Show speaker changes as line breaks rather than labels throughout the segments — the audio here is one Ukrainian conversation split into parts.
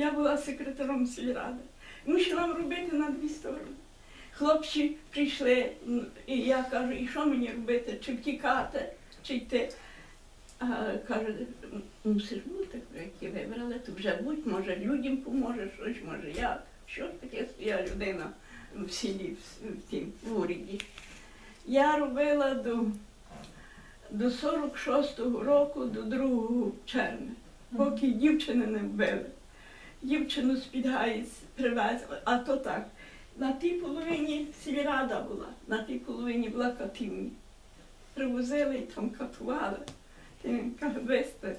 Я була секретаром сільради. Мусила робити на дві сторони. Хлопці прийшли, і я кажу, і що мені робити? Чи втікати, чи йти? А каже, «М, мусиш бути, які вибрали, то вже будь, може, людям поможеш, щось, може, як. Що ж таке я людина в селі, в, в тім в уряді. Я робила до, до 46-го року, до 2 червня, поки дівчини не вбили. Дівчину з-під Гаїць привезли, а то так. На тій половині сільрада була, на тій половині була катівня. Привозили і там катували, кагбисти.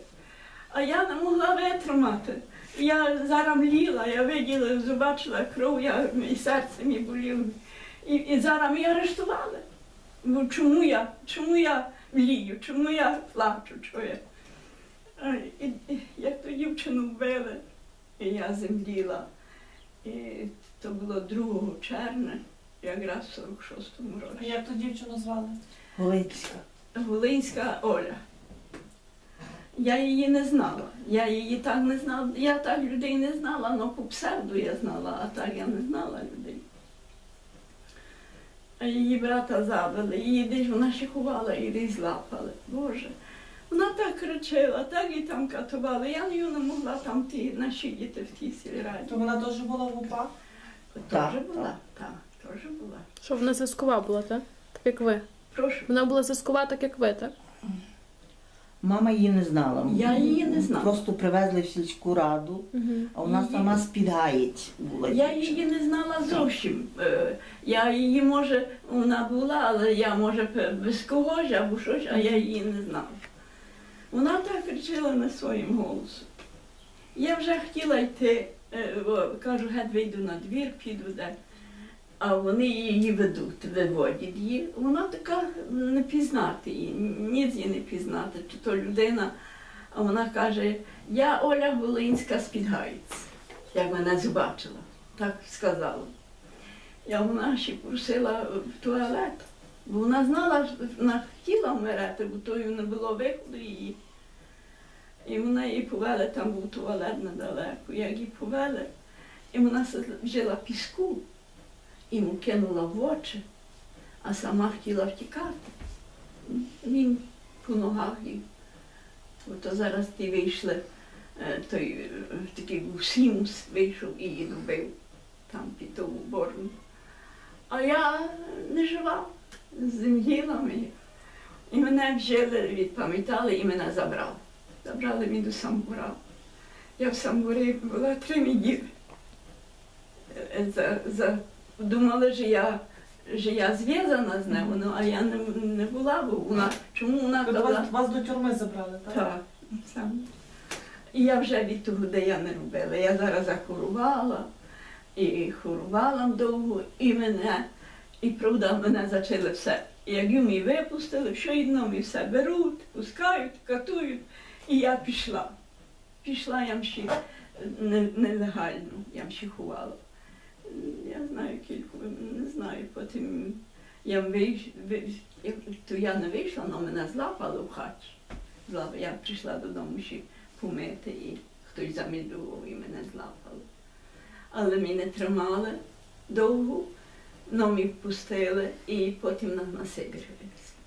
А я не могла витримати. Я зараз мліла, я виділа, побачила кров, я, і серце мені боліло. І, і зараз мене арештували. Бо чому я, чому я млію, чому я плачу, що я? І, і, як ту дівчину вбили, і я земліла. І то було 2 червня, якраз в 46-му році.
А як ту дівчину звали?
Голицька.
Волинська Оля. Я її не знала. Я її так не знала. Я так людей не знала, але по псевду я знала, а так я не знала людей. А її брата забили, її десь вона ще ховала і десь злапали. Боже. Вона так кричала, так і там катували. Я її не могла там ті, нашидіти в тій сільраді.
То вона теж була в УПА?
Теж була, так, теж була.
Що вона зв'язкова була, так? Так як ви.
Прошу.
Вона була зв'язкова, так як ви, так?
Мама її не знала.
Я її не знала.
Просто привезли в сільську раду, а вона
Її-
сама з-під Гаєць була.
Я
дівчина.
її не знала зовсім. Е, Я її, може, вона була, але я, може, без когось або щось, а я її не знала. Вона так кричала не своїм голосом. Я вже хотіла йти, е, кажу, геть вийду на двір, піду де. А вони її ведуть, виводять її. Вона така не пізнати її, ніц її не пізнати, чи то людина. А вона каже, я Оля Волинська з Підгаїць, як мене побачила, так сказала. Я вона ще просила в туалет, бо вона знала, що вона хотіла вмирати, бо тою не було виходу її. І вона її повели, там був туалет недалеко. Як її повели, і вона взяла піску йому кинула в очі, а сама хотіла втікати. Він по ногах їй. Ото зараз ті вийшли, е, той е, такий був Сімус вийшов і її добив там під тому боргу. А я не жива, з землілами. І мене взяли, відпам'ятали і мене забрали. Забрали мене до самбура. Я в самбурі була три неділі. Е, думали, що я, що я зв'язана з ним, ну, а я не, не була, бо вона, чому вона
Тобто
казала?
вас, вас до тюрми забрали, так?
Так, саме. І я вже від того, де я не робила. Я зараз захворувала, і хворувала довго, і мене, і правда, мене зачали все. І Як мені випустили, що одно мені все беруть, пускають, катують. І я пішла. Пішла я ще нелегально, я ще ховала. Я знаю кілька, не знаю, потім я вийш, то я не вийшла, але мене злапали в хаті. Я прийшла додому ще помити і хтось замідував і мене злапали. Але мене тримали довго, но ми впустили і потім нас на Сибір вивезли.